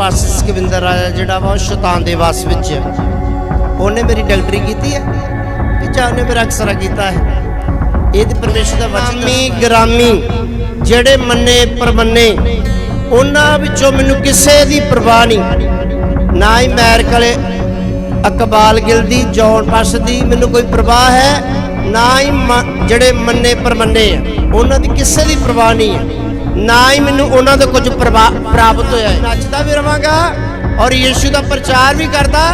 ਪਾਸੀ ਸੁਖਵਿੰਦਰ ਰਾਜਾ ਜਿਹੜਾ ਵਾ ਉਹ ਸ਼ੈਤਾਨ ਦੇ ਵਾਸ ਵਿੱਚ ਹੈ। ਉਹਨੇ ਮੇਰੀ ਡਾਕਟਰੀ ਕੀਤੀ ਹੈ ਕਿ ਜਾਂ ਉਹਨੇ ਮੇਰਾ ਅਕਸਰਾ ਕੀਤਾ ਹੈ। ਇਹ ਤੇ ਪਰਮੇਸ਼ਰ ਦਾ ਵਚਨ ਮੀ ਗ੍ਰਾਮੀ ਜਿਹੜੇ ਮੰਨੇ ਪਰਮੰਨੇ, ਉਹਨਾਂ ਵਿੱਚੋਂ ਮੈਨੂੰ ਕਿਸੇ ਦੀ ਪਰਵਾਹ ਨਹੀਂ। ਨਾ ਹੀ ਮੈਰ ਕਲੇ ਅਕਬਾਲ ਗਿਲ ਦੀ ਜੌਨ ਪਸ ਦੀ ਮੈਨੂੰ ਕੋਈ ਪਰਵਾਹ ਹੈ, ਨਾ ਹੀ ਜਿਹੜੇ ਮੰਨੇ ਪਰਮੰਨੇ ਆ, ਉਹਨਾਂ ਦੀ ਕਿਸੇ ਦੀ ਪਰਵਾਹ ਨਹੀਂ ਹੈ। ਨਾ ਹੀ ਮੈਨੂੰ ਉਹਨਾਂ ਦਾ ਕੁਝ ਪ੍ਰਭਾ- ਪ੍ਰਾਪਤ ਹੋਇਆ ਨੱਚਦਾ ਵੀ ਰਵਾਂਗਾ ਔਰ ਯੀਸ਼ੂ ਦਾ ਪ੍ਰਚਾਰ ਵੀ ਕਰਦਾ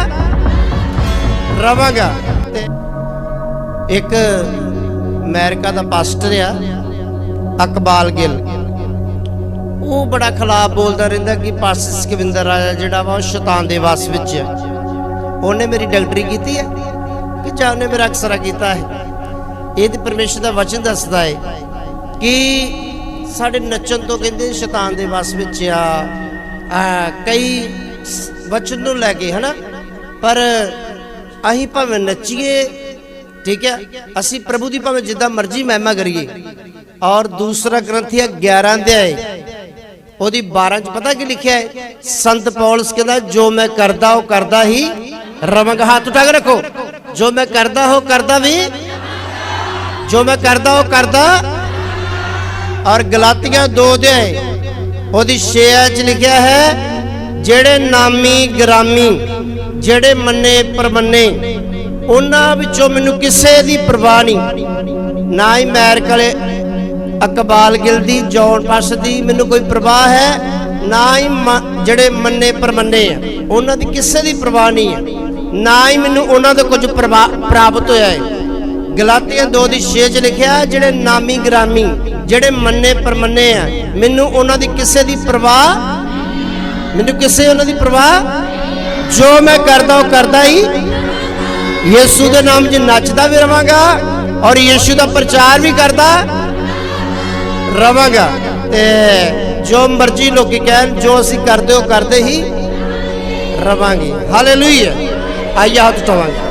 ਰਵਾਂਗਾ। ਤੇ ਇੱਕ ਅਮਰੀਕਾ ਦਾ ਪਾਸਟਰ ਆ, ਅਕਬਾਲ ਗਿੱਲ। ਉਹ ਬੜਾ ਖਿਲਾਫ ਬੋਲਦਾ ਰਹਿੰਦਾ ਕਿ ਪਾਸਟਰ ਸਿਕਵਿੰਦਰ ਰਾਜਾ ਜਿਹੜਾ ਵਾ ਉਹ ਸ਼ੈਤਾਨ ਦੇ ਵਾਸ ਵਿੱਚ ਹੈ। ਉਹਨੇ ਮੇਰੀ ਡਾਕਟਰੀ ਕੀਤੀ ਹੈ ਕਿ ਜਾਂ ਉਹਨੇ ਮੇਰਾ ਅਕਸਰਾ ਕੀਤਾ ਹੈ? ਇਹ ਤੇ ਪਰਮੇਸ਼ਰ ਦਾ ਵਚਨ ਦੱਸਦਾ ਹੈ ਕਿ ਸਾਡੇ ਨੱਚਣ ਤੋਂ ਕਹਿੰਦੇ ਸ਼ੈਤਾਨ ਦੇ ਵਸ ਵਿੱਚ ਆ ਕਈ ਵਚਨ ਨੂੰ ਲੈ ਕੇ, ਹਨਾ? ਪਰ ਅਸੀਂ ਭਾਵੇਂ ਨੱਚੀਏ, ਠੀਕ ਹੈ? ਅਸੀਂ ਪ੍ਰਭੂ ਦੀ ਭਾਵੇਂ ਜਿੱਦਾਂ ਮਰਜ਼ੀ ਮਹਿਮਾ ਕਰੀਏ। ਔਰ ਦੂਸਰਾ ਗ੍ਰੰਥੀ 11 ਅਧਿਆਏ। ਉਹਦੀ 12 ਚ ਪਤਾ ਕੀ ਲਿਖਿਆ ਹੈ? ਸੰਤ ਪੌਲਸ ਕਹਿੰਦਾ, ਜੋ ਮੈਂ ਕਰਦਾ, ਉਹ ਕਰਦਾ ਹੀ ਰਵਾਂਗਾ। ਹੱਥ ਉਠਾ ਕੇ ਰੱਖੋ। ਜੋ ਮੈਂ ਕਰਦਾ, ਉਹ ਕਰਦਾ ਵੀ, ਜੋ ਮੈਂ ਕਰਦਾ, ਉਹ ਕਰਦਾ ਔਰ ਗਲਾਤੀਆਂ 2 ਦੇ ਉਹਦੀ 6 ਚ ਲਿਖਿਆ ਹੈ, ਜਿਹੜੇ ਨਾਮੀ ਗ੍ਰਾਮੀ, ਜਿਹੜੇ ਮੰਨੇ ਪਰਮੰਨੇ, ਉਹਨਾਂ ਵਿੱਚੋਂ ਮੈਨੂੰ ਕਿਸੇ ਦੀ ਪਰਵਾਹ ਨਹੀਂ। ਨਾ ਹੀ ਮੈਰ ਕਲੇ ਅਕਬਾਲ ਗਿਲ ਦੀ ਜੌਨ ਪਸ ਦੀ ਮੈਨੂੰ ਕੋਈ ਪਰਵਾਹ ਹੈ, ਨਾ ਹੀ ਜਿਹੜੇ ਮੰਨੇ ਪਰਮੰਨੇ ਆ, ਉਹਨਾਂ ਦੀ ਕਿਸੇ ਦੀ ਪਰਵਾਹ ਨਹੀਂ ਹੈ ਨਾ ਹੀ ਮੈਨੂੰ ਉਹਨਾਂ ਦਾ ਕੁਝ ਪ੍ਰਭਾ- ਪ੍ਰਾਪਤ ਹੋਇਆ ਹੈ। ਗਲਾਤੀਆਂ 2 ਦੀ 6 ਚ ਲਿਖਿਆ ਜਿਹੜੇ ਨਾਮੀ ਗ੍ਰਾਮੀ ਜਿਹੜੇ ਮੰਨੇ ਪਰਮੰਨੇ ਆ, ਮੈਨੂੰ ਉਹਨਾਂ ਦੀ ਕਿਸੇ ਦੀ ਪਰਵਾਹ, ਮੈਨੂੰ ਕਿਸੇ ਉਹਨਾਂ ਦੀ ਪਰਵਾਹ ਜੋ ਮੈਂ ਕਰਦਾ, ਉਹ ਕਰਦਾ ਹੀ ਯੀਸ਼ੂ ਦੇ ਨਾਮ 'ਚ ਨੱਚਦਾ ਵੀ ਰਵਾਂਗਾ ਔਰ ਯੀਸ਼ੂ ਦਾ ਪ੍ਰਚਾਰ ਵੀ ਕਰਦਾ ਰਵਾਂਗਾ। ਤੇ ਜੋ ਮਰਜ਼ੀ ਲੋਕੀ ਕਹਿਣ, ਜੋ ਅਸੀਂ ਕਰਦੇ, ਉਹ ਕਰਦੇ ਹੀ ਰਵਾਂਗੇ। ਹਾਲੇਲੂਇਆ ਆਈਆ ਹੱਥ ਉਠਾਵਾਂਗੇ।